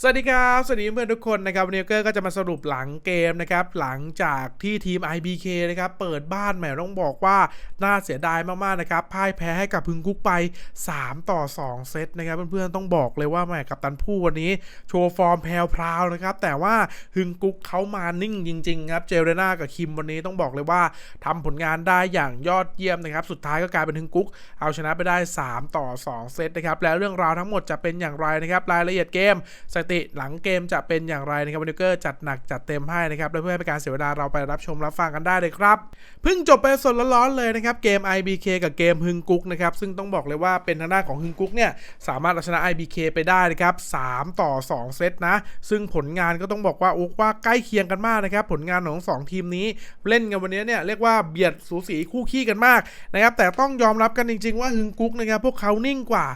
สวัสดีครับ สวัสดีเพื่อนทุกคนนะครับวันนี้เกอร์ก็จะมาสรุปหลังเกมนะครับ หลังจากที่ทีม IBK นะครับ เปิดบ้านแหมต้องบอกว่า น่าเสียดายมากๆนะครับ พ่ายแพ้ให้กับพึงกุ๊กไป 3 ต่อ 2 เซตนะครับ เพื่อนๆต้องบอกเลยว่าแหมกับตันผู้วันนี้ โชว์ฟอร์มแพลวพราวนะครับ แต่ว่าฮึงกุ๊กเขามานิ่งจริงๆครับ เจเรนากับคิมวันนี้ต้องบอกเลยว่าทำผลงานได้อย่างยอดเยี่ยมนะครับ สุดท้ายก็กลายเป็นฮึงกุ๊กเอาชนะไปได้ 3 ต่อ 2 เซตนะครับ แล้วเรื่องราวทั้งหมดจะเป็นอย่างไรนะครับ รายละเอียดเกมสติหลังเกมจะเป็นอย่างไรนะครับวันนี้กอร์จัดหนักจัดเต็มให้นะครับและเพื่อให้เป็นการเสียเวลาเราไปรับชมรับฟังกันได้เลยครับเพิ่งจบไปสดร้อนๆเลยนะครับเกม IBK กับเกมฮึงกุ๊กนะครับซึ่งต้องบอกเลยว่าเป็นทางด้านของฮึงกุ๊กเนี่ยสามารถเอาชนะ IBK ไปได้นะครับ3ต่อ 2 เซตนะ ซึ่งผลงานก็ต้องบอกว่าโอ้ว่าใกล้เคียงกันมากนะครับผลงานของ 2 ทีมนี้เล่นกันวันนี้เนี่ยเรียกว่าเบียดสูสีคู่ขี้กันมากนะครับแต่ต้องยอมรับกันจริง ๆ ว่าฮึงกุ๊กนะครับพวกเขานิ่งกว่า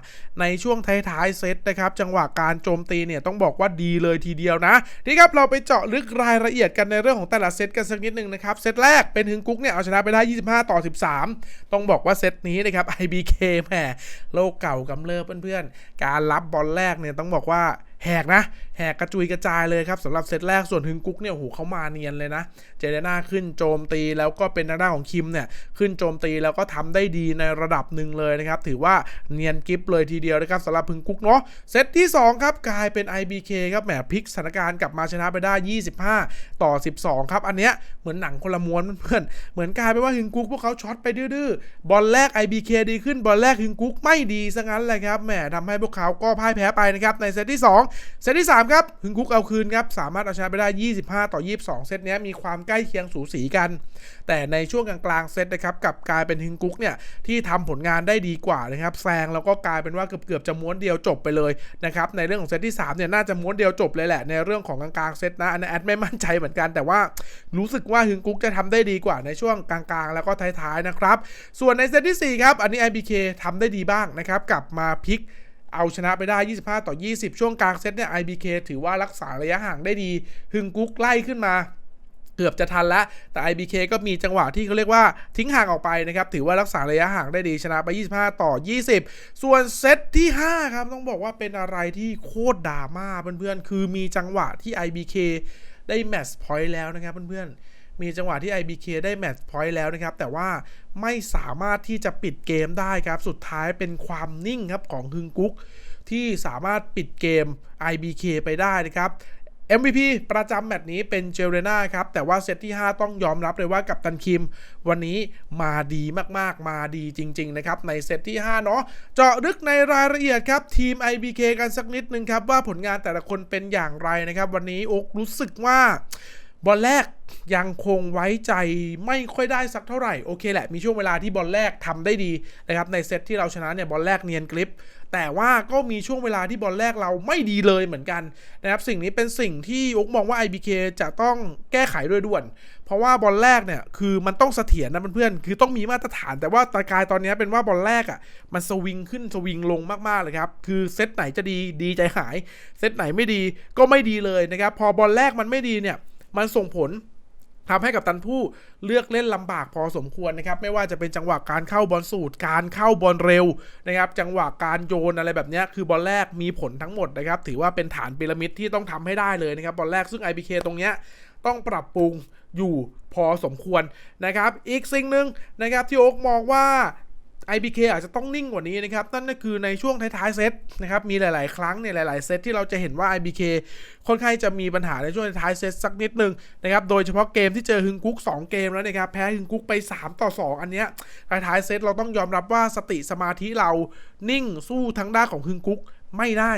ในช่วงท้ายๆเซตนะครับจังหวะการโจมตีเนี่ยต้องบอกว่าดีเลยทีเดียวนะนี่ครับเราไปเจาะลึกรายละเอียดกันในเรื่องของแต่ละเซตกันสักนิดหนึ่งนะครับเซตแรกเป็นฮึงกุ๊กเนี่ยเอาชนะไปได้ 25 ต่อ 13 ต้องบอกว่าเซตนี้นะครับ IBK แหมโลกเก่ากำเริบเพื่อนๆการรับบอลแรกเนี่ยต้องบอกว่าแหกนะ แหกกระจุยกระจายเลยครับสำหรับเซตแรกส่วนฮึงกุ๊กเนี่ยโหเขามาเนียนเลยนะ เจเดน่าขึ้นโจมตีแล้วก็เป็นทางด้านของคิมเนี่ยขึ้นโจมตีแล้วก็ทำได้ดีในระดับหนึ่งเลยนะครับถือว่าเนียนกิฟเลยทีเดียวนะครับสำหรับพึงกุ๊กเนาะเซตที่ 2 ครับกลายเป็น IBK ครับแหมพลิกสถานการณ์กลับมาชนะไปได้ 25 ต่อ 12 ครับ อันเนี้ยเหมือนหนังคนละม้วนเพื่อนเหมือนกลายเป็นว่าฮึงกุ๊กพวกเขาช็อตไปดื้อบอลแรก IBK ดีขึ้นบอลแรกฮึงกุ๊กไม่ดีซะงั้นเลยครับแหมทำให้พวกเขาก็พ่ายแพ้ไปนะครับในเซตที่ 2 เซตที่ 3ครับฮึงกุ๊กเอาคืนครับ สามารถเอาชนะไปได้ 25 ต่อ 22 เซตนี้มีความใกล้เคียงสูสีกัน แต่ในช่วงกลางๆเซตนะครับกับกลายเป็นฮึงกุ๊กเนี่ยที่ทำผลงานได้ดีกว่านะครับแซงแล้วก็กลายเป็นว่าเกือบๆจะม้วนเดียวจบไปเลยนะครับในเรื่องของเซตที่3เนี่ยน่าจะม้วนเดียวจบเลยแหละในเรื่องของกลางๆเซตนะอันนี้แอดไม่มั่นใจเหมือนกัน แต่ว่ารู้สึกว่าฮึงกุ๊กจะทำได้ดีกว่าในช่วงกลางๆ แล้วก็ท้ายๆนะครับส่วนในเซตที่4ครับอันนี้ IBK ทำได้ดีบ้างนะครับกลับมาพลิก เอาชนะไปได้ 25 ต่อ 20 ช่วงกลางเซตเนี่ย IBK ถือว่ารักษาระยะห่างได้ดี ฮึงกุ๊กไล่ขึ้นมาเกือบจะทันแล้ว แต่ IBK ก็มีจังหวะที่เขาเรียกว่าทิ้งห่างออกไปนะครับ ถือว่ารักษาระยะห่างได้ดีชนะไป 25 ต่อ 20 ส่วนเซตที่ 5 ครับ ต้องบอกว่าเป็นอะไรที่โคตรดราม่าเพื่อนๆ คือมีจังหวะที่ IBK ได้แมตช์พอยต์แล้วนะครับเพื่อนๆ มีจังหวะที่ IBK ได้แมตช์พอยต์แล้วนะครับ แต่ว่าไม่สามารถที่จะปิดเกมได้ครับ สุดท้ายเป็นความนิ่งครับของฮึงกุ๊กที่สามารถปิดเกม IBK ไปได้นะครับ MVP ประจำแมตช์นี้เป็นเจเรนาครับ แต่ว่าเซตที่ 5 ต้องยอมรับเลยว่ากับตันคิม วันนี้มาดีมากๆ มาดีจริง ๆ นะครับ ในเซตที่ 5 เนาะเจาะลึกในรายละเอียดครับ ทีม IBK กันสักนิดนึงครับ ว่าผลงานแต่ละคนเป็นอย่างไรนะครับ วันนี้โอ๊กรู้สึกว่า บอลแรกยังคงไว้ใจไม่ค่อยได้สักเท่าไหร่ โอเคแหละ มีช่วงเวลาที่บอลแรกทำได้ดีนะครับในเซตที่เราชนะเนี่ยบอลแรกเนียนกริป แต่ว่าก็มีช่วงเวลาที่บอลแรกเราไม่ดีเลยเหมือนกันนะครับสิ่งนี้เป็นสิ่งที่อุ๊กมองว่า IBK จะต้องแก้ไขด้วยด่วน เพราะว่าบอลแรกเนี่ยคือมันต้องเสถียรนะเพื่อนๆคือต้องมีมาตรฐาน แต่ว่าตากายตอนนี้เป็นว่าบอลแรกอะ่ะมันสวิงขึ้นสวิงลงมากๆเลยครับคือเซตไหนจะดีดีใจหายเซตไหนไม่ดีก็ไม่ดีเลยนะครับพอบอลแรกมันไม่ดีเนี่ย มันส่งผลทำให้กับตันผู้เลือกเล่นลำบากพอสมควรนะครับ ไม่ว่าจะเป็นจังหวะการเข้าบอลสูตร การเข้าบอลเร็วนะครับ จังหวะการโยนอะไรแบบนี้คือบอลแรกมีผลทั้งหมดนะครับ ถือว่าเป็นฐานพีระมิดที่ต้องทำให้ได้เลยนะครับบอลแรกซึ่ง IBK ตรงเนี้ยต้องปรับปรุงอยู่พอสมควรนะครับ อีกสิ่งหนึ่งนะครับที่โอ๊กมองว่า IBK อาจจะต้องนิ่งกว่านี้นะครับ นั่นก็คือในช่วงท้ายๆเซตนะครับ มีหลาย ๆ ครั้งในหลาย ๆ เซตที่เราจะเห็นว่า IBK ค่อนข้างจะมีปัญหาในช่วงท้ายเซตสักนิดนึงนะครับ โดยเฉพาะเกมที่เจอฮึงกุ๊ก2 เกมแล้วนะครับ แพ้ฮึงกุ๊กไป 3 ต่อ 2 อันเนี้ยท้ายๆเซตเราต้องยอมรับว่าสติสมาธิเรานิ่งสู้ทั้งด้านของฮึงกุ๊กไม่ได้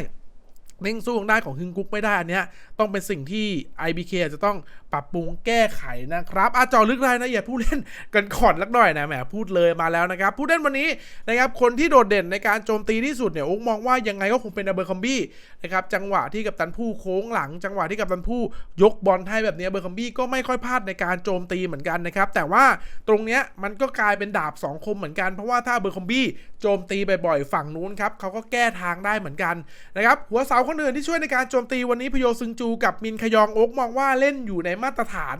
นิ่งสู้ทางด้านของฮึงกุ๊กไม่ได้อันเนี้ยต้องเป็นสิ่งที่ IBK จะต้องปรับปรุงแก้ไขนะครับอาจอลึกรายละเอียดผู้เล่นกันก่อนลักหน่อยนะแหมพูดเลยมาแล้วนะครับ ผู้เล่นวันนี้นะครับคนที่โดดเด่นในการโจมตีที่สุดเนี่ยโอ๊กมองว่ายังไงก็คงเป็นอเบอร์คัมบี้นะครับจังหวะที่กับตันผู้โค้งหลัง จังหวะที่กับตันผู้ยกบอลให้แบบนี้เบอร์คัมบี้ก็ไม่ค่อยพลาดในการโจมตีเหมือนกันนะครับแต่ว่าตรงเนี้ยมันก็กลายเป็นดาบสองคมเหมือนกันเพราะว่าถ้าเบอร์คัมบี้ โจมตีบ่อยๆฝั่งนู้นครับเขาก็แก้ทางได้เหมือนกันนะครับหัวเสาคนอื่นที่ช่วยในการโจมตีวันนี้พโยซึงจูกับมินขยองโอ๊กมองว่าเล่นอยู่ในมาตรฐาน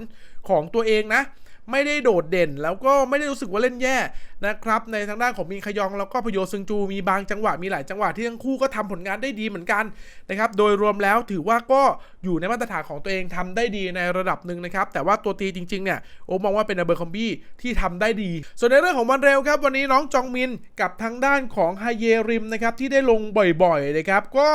ของตัวเองนะ ไม่ได้โดดเด่น แล้วก็ไม่ได้รู้สึกว่าเล่นแย่นะครับในทางด้านของมินคยองแล้วก็พโยซึงจูมีบางจังหวะมีหลายจังหวะที่ทั้งคู่ก็ทำผลงานได้ดีเหมือนกันนะครับโดยรวมแล้วถือว่าก็อยู่ในมาตรฐานของตัวเองทำได้ดีในระดับหนึ่งนะครับแต่ว่าตัวตีจริงๆเนี่ยโอมองว่าเป็นเบอร์คอมบี้ที่ทำได้ดี ส่วนในเรื่องของวันเร็วครับวันนี้น้องจองมินกับทางด้านของไฮเยริมนะครับที่ได้ลงบ่อยๆนะครับก็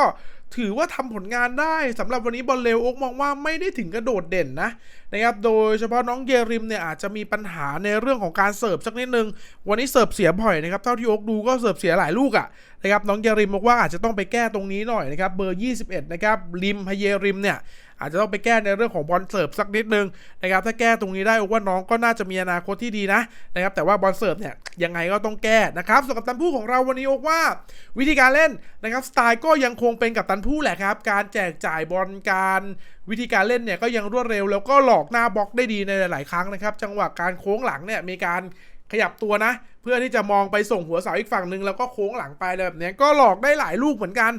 ถือว่าทำผลงานได้สำหรับวันนี้บอลเลวโอ๊กมองว่าไม่ได้ถึงกระโดดเด่นนะนะครับโดยเฉพาะน้องเยริมเนี่ยอาจจะมีปัญหาในเรื่องของการเสิร์ฟสักนิดนึง วันนี้เสิร์ฟเสียบ่อยนะครับเท่าที่โอ๊กดูก็เสิร์ฟเสียหลายลูกอะ่ะนะครับน้องเยริมบอกว่าอาจจะต้องไปแก้ตรงนี้หน่อยนะครับเบอร์ 21 นะครับริมพเยริมเนี่ย อาจจะต้องไปแก้ในเรื่องของบอลเสิร์ฟสักนิดนึงนะครับถ้าแก้ตรงนี้ได้โอกว่าน้องก็น่าจะมีอนาคตที่ดีนะนะครับแต่ว่าบอลเสิร์ฟเนี่ยยังไงก็ต้องแก้นะครับส่วนกับตันผู้ของเราวันนี้โอกว่า วิธีการเล่นนะครับสไตล์ก็ยังคงเป็นกับตันผู้แหละครับ การแจกจ่ายบอลการวิธีการเล่นเนี่ยก็ยังรวดเร็วแล้วก็หลอกหน้าบล็อกได้ดีในหลาย ๆ ครั้งนะครับ จังหวะการโค้งหลังเนี่ยมีการขยับตัวนะ เพื่อที่จะมองไปส่งหัวเสาอีกฝั่งหนึ่งแล้วก็โค้งหลังไปอะไรแบบนี้ก็หลอกได้หลายลูกเหมือนกัน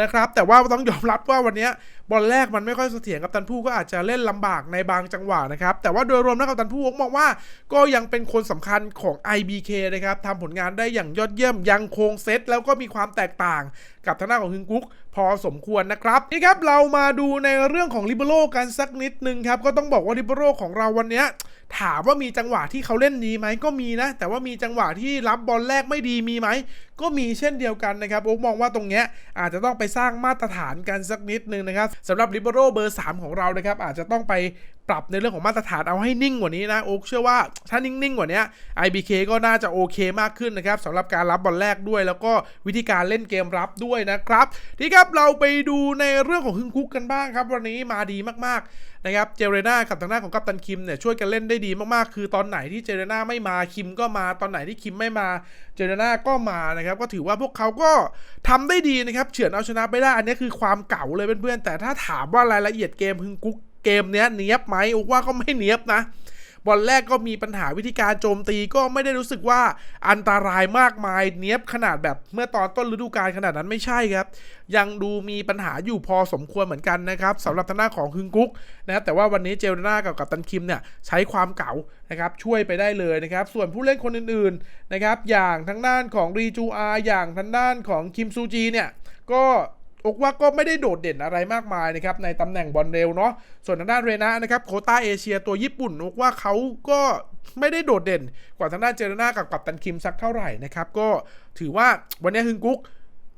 นะครับ แต่ว่าต้องยอมรับว่าวันนี้ บอลแรกมันไม่ค่อยเสถียรกับตันผู้ก็อาจจะเล่นลำบากในบางจังหวะนะครับแต่ว่าโดยรวมแล้วกับตันผู้ผมมองว่าก็ยังเป็นคนสำคัญของ IBK นะครับทำผลงานได้อย่างยอดเยี่ยมยังคงเซตแล้วก็มีความแตกต่างกับทางด้านของฮึงกุ๊กพอสมควรนะครับนี่ครับเรามาดูในเรื่องของลิเบโรกันสักนิดนึงครับก็ต้องบอกว่าลิเบโรของเราวันนี้ถามว่ามีจังหวะที่เขาเล่นดีไหมก็มีนะ แต่ว่ามีจังหวะที่รับบอลแรกไม่ดีมีไหม ก็มีเช่นเดียวกันนะครับโอ๊กมองว่าตรงเนี้ยอาจจะต้องไปสร้างมาตรฐานกันสักนิดนึงนะครับสำหรับลิเบโรเบอร์ 3 ของเรานะครับอาจจะต้องไปปรับในเรื่องของมาตรฐานเอาให้นิ่งกว่านี้นะโอ๊กเชื่อว่าถ้านิ่งๆกว่านี้ IBK ก็น่าจะโอเคมากขึ้นนะครับสำหรับการรับบอลแรกด้วย แล้วก็วิธีการเล่นเกมรับด้วยนะครับทีครับเราไปดูในเรื่องของฮึงคุกกันบ้างครับ วันนี้มาดีมากๆนะครับเจเรนากับทางด้าของกัปตันคิมเนี่ยช่วยกันเล่นได้ดีมากๆ คือตอนไหนที่เจเรนาไม่มาคิมก็มาตอนไหนที่คิมไม่มาเจเรนาก็มานะครับก็ถือว่าพวกเขาก็ทำได้ดีนะครับเฉือนเอาชนะไปได้อันนี้คือความเก่าเลยเพื่อนๆแต่ถ้าถามว่ารายละเอียดเกมฮึงกุก เกมเนี้ยเนี้ยบไหมว่าก็ไม่เนี้ยบนะบอลแรกก็มีปัญหาวิธีการโจมตีก็ไม่ได้รู้สึกว่าอันตรายมากมายเนี้ยบขนาดแบบเมื่อตอนต้นฤดูกาลขนาดนั้นไม่ใช่ครับ ยังดูมีปัญหาอยู่พอสมควรเหมือนกันนะครับสำหรับทางด้านของฮึงกุ๊กนะแต่ว่าวันนี้เจลนากับกัปตันคิมเนี่ยใช้ความเก่านะครับช่วยไปได้เลยนะครับ ส่วนผู้เล่นคนอื่นๆนะครับอย่างทางด้านของรีจูอาอย่างทางด้านของคิมซูจีเนี่ยก็ อกว่าก็ไม่ได้โดดเด่นอะไรมากมายนะครับในตำแหน่งบอลเร็วเนาะส่วนทางด้านเรนะนะครับโคต้าเอเชียตัวญี่ปุ่นอกว่าเขาก็ไม่ได้โดดเด่น กว่าทางด้านเจรนากับกับตันคิมสักเท่าไหร่นะครับก็ถือว่าวันนี้ฮึงกุ๊ก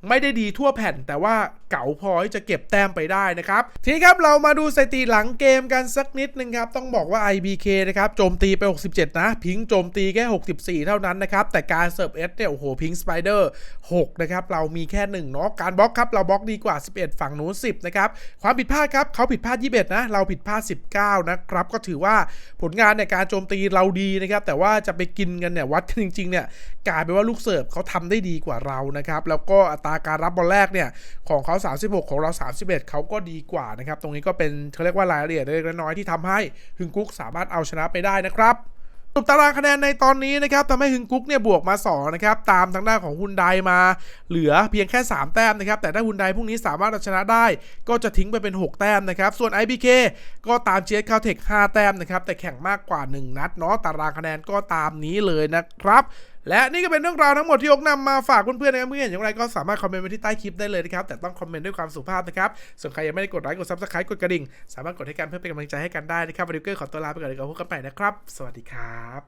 ไม่ได้ดีทั่วแผ่น แต่ว่าเก๋าพอที่จะเก็บแต้มไปได้นะครับ ทีนี้ครับเรามาดูสถิติหลังเกมกันสักนิดนึงครับ ต้องบอกว่า IBK นะครับโจมตีไป 67 นะ พิงค์โจมตีแค่ 64 เท่านั้นนะครับ แต่การเสิร์ฟเอสเนี่ย โอ้โห พิงค์สไปเดอร์ 6 นะครับ เรามีแค่1เนาะการบล็อกครับ เราบล็อกดีกว่า 11 ฝั่งนู้น10 นะครับ ความผิดพลาดครับเขาผิดพลาด 21 นะ เราผิดพลาด 19 นะครับ ก็ถือว่าผลงานในการโจมตีเราดีนะครับแต่ว่าจะไปกินกันเนี่ยวัดจริงๆเนี่ยกลายเป็นว่าลูกเสิร์ฟเขาทำได้ดีกว่าเรานะครับแล้วก็อัตราการรับบอลแรกเนี่ยของเขา 36 ของเรา 31 เขาก็ดีกว่านะครับ ตรงนี้ก็เป็นเขาเรียกว่ารายละเอียดเล็กน้อยที่ทำให้ฮึงกุ๊กสามารถเอาชนะไปได้นะครับสรุปตารางคะแนนในตอนนี้นะครับทำให้ฮึงกุ๊กเนี่ยบวกมา2นะครับตามทางด้านของฮุนไดมาเหลือเพียงแค่ 3 แต้มนะครับแต่ถ้าฮุนไดพรุ่งนี้สามารถเอาชนะได้ ก็จะทิ้งไปเป็น 6 แต้มนะครับส่วน IBK ก็ตามเจสคาเทค5แต้มนะครับแต่แข่งมากกว่า 1 นัดเนาะตารางคะแนนก็ตามนี้เลยนะครับ และนี่ก็เป็นเรื่องราวทั้งหมดที่ยกนำมาฝากเพื่อนๆนะครับเมื่อเห็นอย่างไรก็สามารถคอมเมนต์ไว้ที่ใต้คลิปได้เลยนะครับแต่ต้องคอมเมนต์ด้วยความสุภาพนะครับส่วนใครยังไม่ได้กดไลค์กดซับสไครต์กดกระดิ่ง สามารถกดให้กันเพื่อเป็นกำลังใจให้กันได้นะครับวันนี้ก็ขอตัวลาไปก่อนเลยกับพบกันใหม่นะครับ สวัสดีครับ